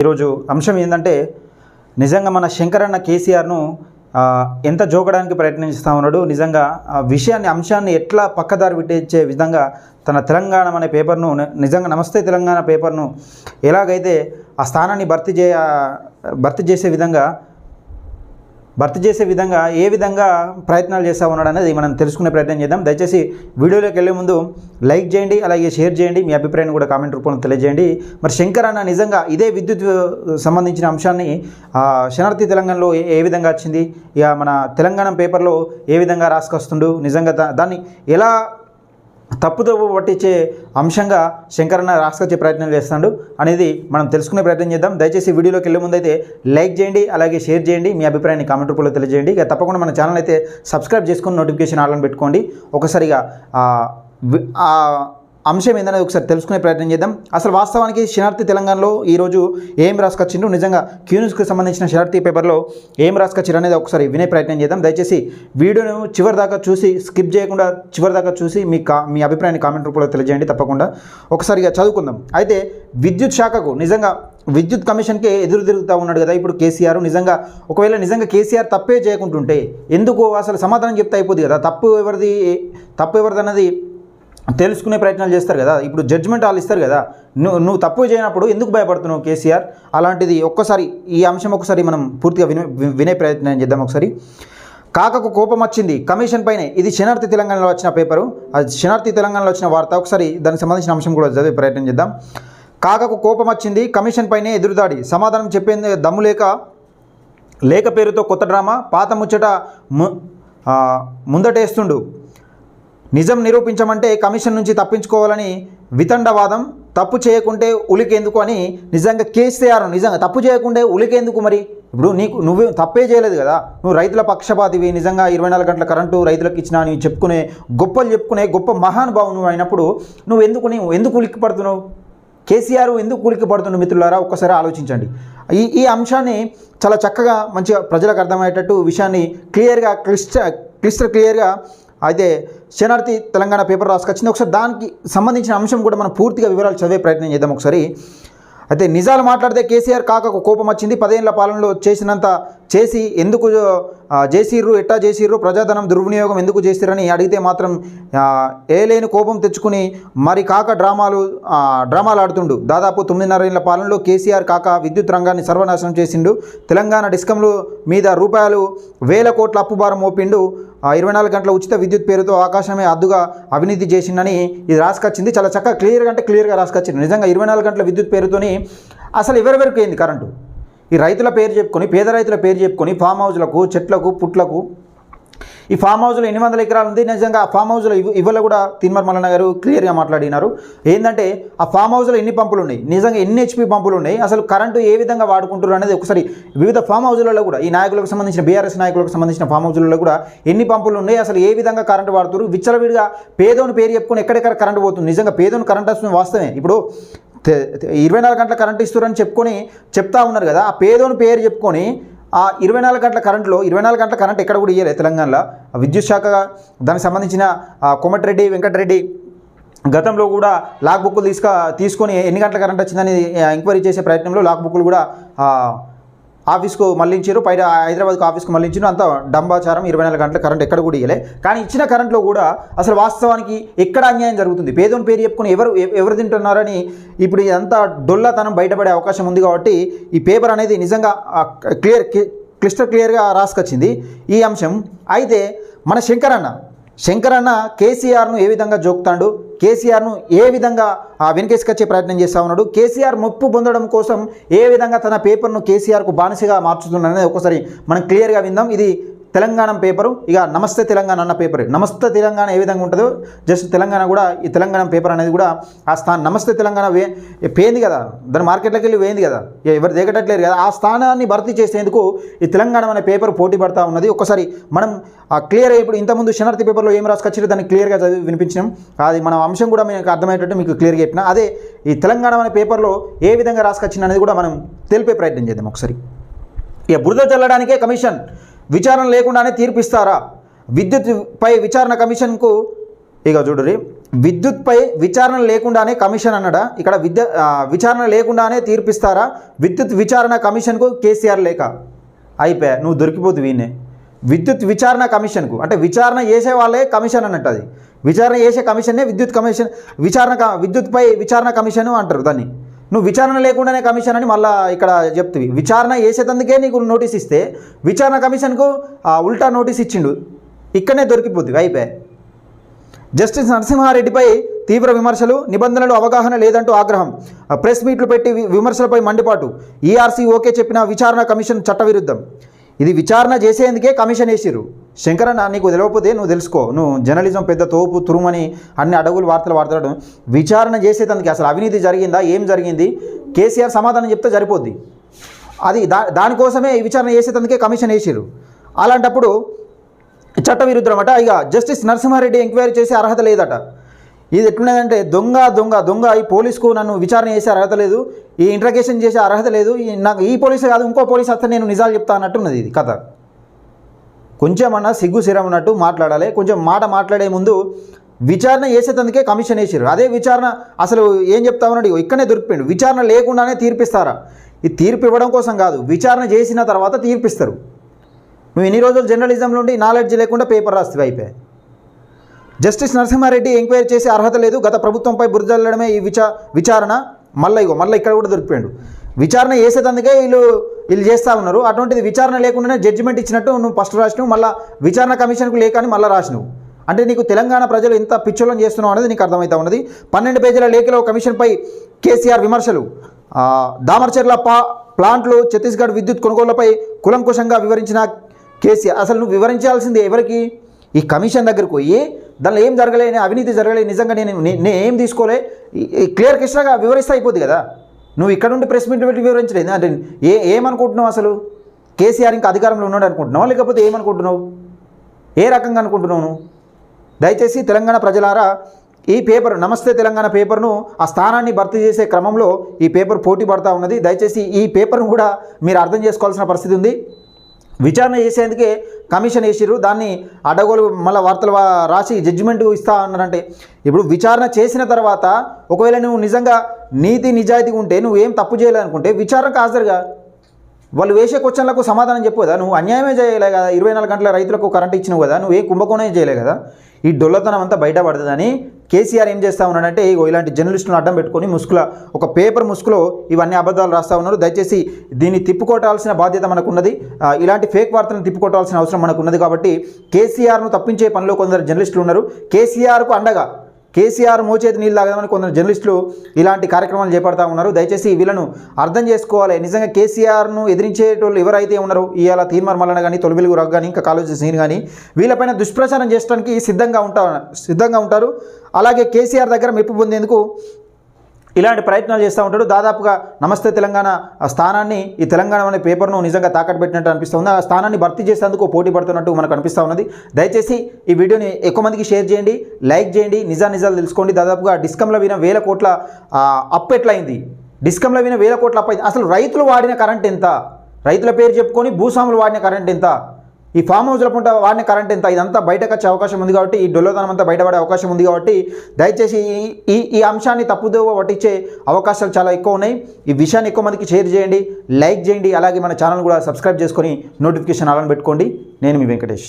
ఈరోజు అంశం ఏంటంటే నిజంగా మన శంకరన్న కేసీఆర్ను ఎంత జోకడానికి ప్రయత్నిస్తూ ఉన్నాడు నిజంగా ఆ విషయాన్ని అంశాన్ని ఎట్లా పక్కదారి పెట్టించే విధంగా తన తెలంగాణ అనే పేపర్ను నిజంగా నమస్తే తెలంగాణ పేపర్ను ఎలాగైతే ఆ స్థానాన్ని భర్తీ చేయ భర్తీ చేసే విధంగా భర్తీ చేసే విధంగా ఏ విధంగా ప్రయత్నాలు చేస్తూ ఉన్నాడు అనేది మనం తెలుసుకునే ప్రయత్నం చేద్దాం. దయచేసి వీడియోలోకి వెళ్ళే ముందు లైక్ చేయండి అలాగే షేర్ చేయండి. మీ అభిప్రాయాన్ని కూడా కామెంట్ రూపంలో తెలియజేయండి. మరి శంకర్ అన్న నిజంగా ఇదే విద్యుత్ సంబంధించిన అంశాన్ని శనార్థి తెలంగాణలో ఏ- ఏ విధంగా వచ్చింది? ఇక మన తెలంగాణ పేపర్లో ఏ విధంగా రాసుకొస్తుండు? నిజంగా దాన్ని ఎలా తప్పుతో పట్టించే అంశంగా శంకరన్న రాసుకొచ్చే ప్రయత్నం చేస్తాడు అనేది మనం తెలుసుకునే ప్రయత్నం చేద్దాం. దయచేసి వీడియోలోకి వెళ్ళే ముందు అయితే లైక్ చేయండి అలాగే షేర్ చేయండి. మీ అభిప్రాయాన్ని కామెంట్ రూపంలో తెలియజేయండి. ఇక తప్పకుండా మన ఛానల్ అయితే సబ్స్క్రైబ్ చేసుకుని నోటిఫికేషన్ ఆన్లైన్ పెట్టుకోండి. ఒకసారిగా అంశం ఏందనేది ఒకసారి తెలుసుకునే ప్రయత్నం చేద్దాం. అసలు వాస్తవానికి శనార్థి తెలంగాణలో ఈరోజు ఏం రాసుకొచ్చిండ్రు? నిజంగా క్యూన్స్కి సంబంధించిన శనార్థి పేపర్లో ఏం రాసుకొచ్చారు అనేది ఒకసారి వినే ప్రయత్నం చేద్దాం. దయచేసి వీడియోను చివరి దాకా చూసి స్కిప్ చేయకుండా చివరి దాకా చూసి మీ కా మీ అభిప్రాయాన్ని కామెంట్ రూపంలో తెలియజేయండి తప్పకుండా. ఒకసారిగా చదువుకుందాం. అయితే విద్యుత్ శాఖకు నిజంగా విద్యుత్ కమిషన్కే ఎదురు తిరుగుతూ ఉన్నాడు కదా ఇప్పుడు కేసీఆర్. నిజంగా ఒకవేళ నిజంగా కేసీఆర్ తప్పే చేయకుంటుంటే ఎందుకు అసలు సమాధానం చెప్తే అయిపోద్ది కదా? తప్పు ఎవరిది? తప్పు ఎవరిది అన్నది తెలుసుకునే ప్రయత్నాలు చేస్తారు కదా. ఇప్పుడు జడ్జ్మెంట్ వాళ్ళు ఇస్తారు కదా. నువ్వు నువ్వు తప్పు చేయనప్పుడు ఎందుకు భయపడుతున్నావు కేసీఆర్? అలాంటిది ఒక్కసారి ఈ అంశం ఒకసారి మనం పూర్తిగా వినే వినే ప్రయత్నం చేద్దాం ఒకసారి. కాకకు కోపం వచ్చింది. కమిషన్ పైనే. ఇది శనార్థి తెలంగాణలో వచ్చిన పేపరు. అది శనార్థి తెలంగాణలో వచ్చిన వార్త. ఒకసారి దానికి సంబంధించిన అంశం కూడా చదివే ప్రయత్నం చేద్దాం. కాకకు కోపం వచ్చింది. కమిషన్ పైనే ఎదురుదాడి. సమాధానం చెప్పేందుకు దమ్ము లేక లేక పేరుతో కొత్త డ్రామా. పాత ముచ్చట ము ముందటేస్తుండు. నిజం నిరూపించమంటే కమిషన్ నుంచి తప్పించుకోవాలని వితండవాదం తప్పు చేయకుంటే ఉలికేందుకు అని నిజంగా కేసీఆర్ నిజంగా తప్పు చేయకుంటే ఉలికేందుకు మరి? ఇప్పుడు నీకు నువ్వు తప్పే చేయలేదు కదా. నువ్వు రైతుల పక్షపాతివి నిజంగా ఇరవై నాలుగు గంటల కరెంటు రైతులకు ఇచ్చినా అని చెప్పుకునే గొప్పలు చెప్పుకునే గొప్ప మహానుభావు నువ్వు అయినప్పుడు నువ్వు ఎందుకు నీవు ఎందుకు ఉలిక్కి పడుతున్నావు కేసీఆర్ ఎందుకు కూలికి పడుతున్న మిత్రులారా? ఒక్కసారి ఆలోచించండి. ఈ ఈ అంశాన్ని చాలా చక్కగా మంచిగా ప్రజలకు అర్థమయ్యేటట్టు విషయాన్ని క్లియర్గా క్లిష్ట క్లిస్టర్ క్లియర్గా అయితే శనార్థి తెలంగాణ పేపర్ రాసుకొచ్చింది. ఒకసారి దానికి సంబంధించిన అంశం కూడా మనం పూర్తిగా వివరాలు చదివే ప్రయత్నం చేద్దాం ఒకసారి. అయితే నిజాలు మాట్లాడితే కేసీఆర్ కాకకు కోపం వచ్చింది. పదేళ్ళ పాలనలో చేసినంత చేసి ఎందుకు చేసిర్రు ఎట్టా చేసిర్రు? ప్రజాధనం దుర్వినియోగం ఎందుకు చేసిరని అడిగితే మాత్రం ఏలేని కోపం తెచ్చుకుని మరి కాక డ్రామాలు డ్రామాలు ఆడుతుండు. దాదాపు తొమ్మిదిన్నర ఏళ్ళ పాలనలో కేసీఆర్ కాక విద్యుత్ రంగాన్ని సర్వనాశనం చేసిండు. తెలంగాణ డిస్కంలు మీద రూపాయలు వేల కోట్ల అప్పుభారం మోపిండు. ఇరవై నాలుగు గంటల ఉచిత విద్యుత్ పేరుతో ఆకాశమే అద్దుగా అవినీతి చేసిందని ఇది రాసుకొచ్చింది. చాలా చక్కగా క్లియర్గా అంటే క్లియర్గా రాసుకొచ్చింది. నిజంగా ఇరవై నాలుగు గంటల విద్యుత్ పేరుతోని అసలు ఎవరెవరికి అయింది కరెంటు? ఈ రైతుల పేరు చెప్పుకొని పేద రైతుల పేరు చెప్పుకొని ఫామ్ హౌస్లకు చెట్లకు పుట్లకు ఈ ఫామ్ హౌస్లో ఎన్ని వందల ఎకరాలు ఉంది. నిజంగా ఆ ఫామ్ హౌస్లో ఇవ్ కూడా తిన్మర్ మల్లన్న గారు క్లియర్గా మాట్లాడినారు. ఏంటంటే ఆ ఫామ్ హౌస్లో ఎన్ని పంపులు ఉన్నాయి? నిజంగా ఎన్ని హెచ్పి పంపులు ఉన్నాయి? అసలు కరెంటు ఏ విధంగా వాడుకుంటారు అనేది ఒకసారి వివిధ ఫామ్ హౌస్లలో కూడా ఈ నాయకులకు సంబంధించిన బీఆర్ఎస్ నాయకులకు సంబంధించిన ఫామ్ హౌస్లలో కూడా ఎన్ని పంపులు ఉన్నాయి? అసలు ఏ విధంగా కరెంటు వాడుతారు విచ్చలవిడిగా పేదోని పేరు చెప్పుకొని ఎక్కడెక్కడ కరెంటు పోతుంది? నిజంగా పేదోని కరెంట్ వస్తుంది వాస్తవమే. ఇప్పుడు ఇరవై నాలుగు గంటల కరెంట్ ఇస్తారని చెప్పుకొని చెప్తా ఉన్నారు కదా. ఆ పేదోని పేరు చెప్పుకొని ఆ ఇరవై నాలుగు గంటల కరెంట్లో ఇరవై నాలుగు గంటల కరెంట్ ఎక్కడ కూడా ఇయ్యలేదు తెలంగాణలో. విద్యుత్ శాఖ దానికి సంబంధించిన కోమటిరెడ్డి వెంకటరెడ్డి గతంలో కూడా లాక్ బుక్లు తీసుక తీసుకొని ఎన్ని గంటల కరెంట్ వచ్చిందని ఎంక్వైరీ చేసే ప్రయత్నంలో లాక్ బుక్లు కూడా ఆఫీస్కు మళ్ళించారు పైన హైదరాబాద్కు ఆఫీస్కు మళ్ళించారు అంత డంబాచారం. ఇరవై నాలుగు గంటల కరెంట్ ఎక్కడ కూడా ఇవ్వలే కానీ ఇచ్చిన కరెంట్లో కూడా అసలు వాస్తవానికి ఎక్కడ అన్యాయం జరుగుతుంది? పేదోని పేరు చెప్పుకొని ఎవరు ఎవరు తింటున్నారని ఇప్పుడు ఇదంతా డొల్లతనం బయటపడే అవకాశం ఉంది కాబట్టి ఈ పేపర్ అనేది నిజంగా క్లియర్ క్లిస్టర్ క్లియర్గా రాసుకొచ్చింది. ఈ అంశం. అయితే మన శంకరన్న శంకరన్న కేసీఆర్ను ఏ విధంగా జోక్తాడు? కేసీఆర్ను ఏ విధంగా ఆ, వెనకేసుకొచ్చే ప్రయత్నం చేస్తూ ఉన్నాడు? కేసీఆర్ ముప్పు పొందడం కోసం ఏ విధంగా తన పేపర్ను కేసీఆర్కు బానిసగా మార్చుతున్నాడు అనేది ఒకసారి మనం క్లియర్గా విందాం. ఇది తెలంగాణ పేపరు. ఇక నమస్తే తెలంగాణ అన్న పేపర్. నమస్తే తెలంగాణ ఏ విధంగా ఉంటుందో జస్ట్ తెలంగాణ కూడా ఈ తెలంగాణ పేపర్ అనేది కూడా ఆ స్థానం నమస్తే తెలంగాణ వే పోయింది కదా? దాని మార్కెట్లోకి వెళ్ళి పోయింది కదా? ఇక ఎవరు దిగటట్లేరు కదా? ఆ స్థానాన్ని భర్తీ చేసేందుకు ఈ తెలంగాణ అనే పేపర్ పోటీ పడతా ఉన్నది. ఒకసారి మనం ఆ క్లియర్ ఇప్పుడు ఇంతకుముందు శనార్థి పేపర్లో ఏం రాసుకొచ్చారో దాన్ని క్లియర్గా చదివి వినిపించినాం. అది మన అంశం కూడా మీకు అర్థమయ్యేటట్టు మీకు క్లియర్గా చెప్పిన. అదే ఈ తెలంగాణ అనే పేపర్లో ఏ విధంగా రాసుకొచ్చింది అనేది కూడా మనం తెలిపే ప్రయత్నం చేద్దాం ఒకసారి. ఇక బురద చల్లడానికే కమిషన్. విచారణ లేకుండానే తీర్పిస్తారా? విద్యుత్పై విచారణ కమిషన్కు ఇక చూడరి విద్యుత్పై విచారణ లేకుండానే కమిషన్ అన్నడా? ఇక్కడ విద్య విచారణ లేకుండానే తీర్పిస్తారా? విద్యుత్ విచారణ కమిషన్కు కేసీఆర్ లేక? అయిపోయా నువ్వు దొరికిపోతు వీనే విద్యుత్ విచారణ కమిషన్కు. అంటే విచారణ చేసే వాళ్ళే కమిషన్ అన్నట్టు అది. విచారణ చేసే కమిషన్నే విద్యుత్ కమిషన్ విచారణ విద్యుత్పై విచారణ కమిషన్ అంటారు దాన్ని. నువ్వు విచారణ లేకుండానే కమిషన్ అని మళ్ళీ ఇక్కడ చెప్తివి. విచారణ చేసేటందుకే నీకు నోటీస్ ఇస్తే విచారణ కమిషన్కు ఉల్టా నోటీస్ ఇచ్చిండు. ఇక్కడనే దొరికిపోతుంది అయిపోయి. జస్టిస్ నరసింహారెడ్డిపై తీవ్ర విమర్శలు నిబంధనలు అవగాహన లేదంటూ ఆగ్రహం. ప్రెస్ మీట్లు పెట్టి విమర్శలపై మండిపాటు. ఈఆర్సీ ఓకే చెప్పిన విచారణ కమిషన్ చట్టవిరుద్ధం. ఇది విచారణ చేసేందుకే కమిషన్ వేసిరు శంకరన్న నీకు తెలియకపోతే నువ్వు తెలుసుకో. నువ్వు జర్నలిజం పెద్ద తోపు తురుమని అన్ని అడుగులు వార్తలు వాడతాడు విచారణ చేసేందుకు అసలు అవినీతి జరిగిందా? ఏం జరిగింది? కేసీఆర్ సమాధానం చెప్తే సరిపోద్ది. అది దా దానికోసమే విచారణ విచారణ తనకే కమిషన్ వేసారు అలాంటప్పుడు చట్ట విరుద్ధమట ఇక జస్టిస్ నరసింహారెడ్డి ఎంక్వైరీ చేసే అర్హత లేదట. ఇది ఎట్లున్నదంటే దొంగ దొంగ దొంగ. ఈ పోలీసుకు నన్ను విచారణ చేసే అర్హత లేదు. ఈ ఇంట్రగేషన్ చేసే అర్హత లేదు. నాకు ఈ పోలీసు కాదు ఇంకో పోలీసు వస్తే నేను నిజాలు చెప్తా అన్నట్టున్నది ఇది కథ. కొంచెమన్నా సిగ్గు సిరం ఉన్నట్టు మాట్లాడాలి. కొంచెం మాట మాట్లాడే ముందు విచారణ చేసేటందుకే కమిషన్ వేసారు అదే విచారణ అసలు ఏం చెప్తామన్నాడు ఇక్కడనే దొరికిపోయిండు. విచారణ లేకుండానే తీర్పిస్తారా? ఈ తీర్పు ఇవ్వడం కోసం కాదు విచారణ చేసిన తర్వాత తీర్పిస్తారు. నువ్వు ఎన్ని రోజులు జర్నలిజం నుండి నాలెడ్జ్ లేకుండా పేపర్ రాస్తే అయిపోయాయి జస్టిస్ నరసింహారెడ్డి ఎంక్వైరీ చేసే అర్హత లేదు. గత ప్రభుత్వంపై బురదల్లడమే ఈ విచా విచారణ. మళ్ళీ ఇగో మళ్ళీ ఇక్కడ కూడా దొరికిపోయాడు. విచారణ చేసేటందుకే వీళ్ళు వీళ్ళు చేస్తూ ఉన్నారు. అటువంటిది విచారణ లేకుండానే జడ్జిమెంట్ ఇచ్చినట్టు నువ్వు ఫస్ట్ రాసినవు మళ్ళీ విచారణ కమిషన్కు లేకని మళ్ళీ రాసినవు. అంటే నీకు తెలంగాణ ప్రజలు ఎంత పిచ్చోళం చేస్తున్నావు అనేది నీకు అర్థమవుతా ఉన్నది. పన్నెండు పేజీల లేఖలో కమిషన్పై కేసీఆర్ విమర్శలు. దామర్చెర్ల పా ప్లాంట్లు ఛత్తీస్గఢ్ విద్యుత్ కొనుగోళ్ళపై కులంకుశంగా వివరించిన కేసీఆర్ అసలు నువ్వు వివరించాల్సింది ఎవరికి? ఈ కమిషన్ దగ్గరకు పోయి దానిలో ఏం జరగలేని అవినీతి జరగలేదు నిజంగా నేను నేను ఏం తీసుకోలే క్లియర్ కృష్ణగా వివరిస్తే అయిపోద్ది కదా. నువ్వు ఇక్కడ ఉండి ప్రెస్ మీట్ పెట్టి వివరించలేదు? అంటే ఏ ఏమనుకుంటున్నావు అసలు? కేసీఆర్ ఇంకా అధికారంలో ఉన్నాడు అనుకుంటున్నావా? లేకపోతే ఏమనుకుంటున్నావు? ఏ రకంగా అనుకుంటున్నావు నువ్వు? దయచేసి తెలంగాణ ప్రజలారా ఈ పేపర్ నమస్తే తెలంగాణ పేపర్ను ఆ స్థానాన్ని భర్తీ చేసే క్రమంలో ఈ పేపర్ పోటీ పడతా ఉన్నది. దయచేసి ఈ పేపర్ను కూడా మీరు అర్థం చేసుకోవాల్సిన పరిస్థితి ఉంది. విచారణ చేసేందుకే కమిషన్ వేసిర్రు. దాన్ని అడగోలు మళ్ళీ వార్తలు రాసి జడ్జిమెంట్ ఇస్తా అన్నారంటే. ఇప్పుడు విచారణ చేసిన తర్వాత ఒకవేళ నువ్వు నిజంగా నీతి నిజాయితీగా ఉంటే నువ్వు ఏం తప్పు చేయాలనుకుంటే విచారణకు హాజరుగా. వాళ్ళు వేసే క్వశ్చన్లకు సమాధానం చెప్పు కదా. నువ్వు అన్యాయమే చేయలే కదా. ఇరవై నాలుగు గంటల రైతులకు కరెంట్ ఇచ్చినావు కదా. నువ్వు ఏ కుంభకోణం చేయలే కదా. ఈ డొల్లతనం అంతా బయటపడుతుందని కేసీఆర్ ఏం చేస్తూ ఉన్నాడంటే ఇగో ఇలాంటి జర్నలిస్టులను అడ్డం పెట్టుకొని ముసుగుల ఒక పేపర్ ముసుగులో ఇవన్నీ అబద్ధాలు రాస్తా ఉన్నారు. దయచేసి దీన్ని తిప్పుకోవాల్సిన బాధ్యత మనకున్నది. ఇలాంటి ఫేక్ వార్తలను తిప్పుకోవాల్సిన అవసరం మనకున్నది కాబట్టి కేసీఆర్ను తప్పించే పనిలో కొందరు జర్నలిస్టులు ఉన్నారు. కేసీఆర్కు అండగా కేసీఆర్ మోచేతి నీళ్ళు తాగదామని కొందరు జర్నలిస్టులు ఇలాంటి కార్యక్రమాలు చేపడతా ఉన్నారు. దయచేసి వీళ్ళను అర్థం చేసుకోవాలి. నిజంగా కేసీఆర్ను ఎదిరించేటోళ్ళు ఎవరైతే ఉన్నారో ఇవాళ తీర్మార్ మల్లన కానీ తొలి వెలుగు కానీ ఇంకా కాలేజీ సీన్ కానీ వీళ్ళపైన దుష్ప్రచారం చేయడానికి సిద్ధంగా ఉంటా సిద్ధంగా ఉంటారు. అలాగే కేసీఆర్ దగ్గర మెప్పు పొందేందుకు ఇలాంటి ప్రయత్నాలు చేస్తూ ఉంటాడు. దాదాపుగా నమస్తే తెలంగాణ స్థానాన్ని ఈ తెలంగాణ అనే పేపర్ను నిజంగా తాకట్టు పెట్టినట్టు అనిపిస్తుంది. ఆ స్థానాన్ని భర్తీ చేసేందుకు పోటీ పడుతున్నట్టు మనకు అనిపిస్తూ ఉన్నది. దయచేసి ఈ వీడియోని ఎక్కువ మందికి షేర్ చేయండి లైక్ చేయండి నిజా నిజాలు తెలుసుకోండి. దాదాపుగా డిస్కంలో విన వేల కోట్ల అప్పు ఎట్లయింది? డిస్కంలో విన వేల కోట్ల అప్పు అసలు రైతులు వాడిన కరెంట్ ఎంత? రైతుల పేరు చెప్పుకొని భూస్వాములు వాడిన కరెంట్ ఎంత? ఈ ఫామ్ హౌస్లో పుంట వాడిన కరెంట్ ఎంత ఇదంతా బయటకు వచ్చే అవకాశం ఉంది కాబట్టి ఈ డొల్లతనం అంతా బయటపడే అవకాశం ఉంది కాబట్టి దయచేసి ఈ ఈ ఈ అంశాన్ని తప్పుదోవ పట్టించే అవకాశాలు చాలా ఎక్కువ ఉన్నాయి. ఈ విషయాన్ని ఎక్కువ మందికి షేర్ చేయండి లైక్ చేయండి అలాగే మన ఛానల్ కూడా సబ్స్క్రైబ్ చేసుకొని నోటిఫికేషన్ అలాని పెట్టుకోండి. నేను మీ వెంకటేష్.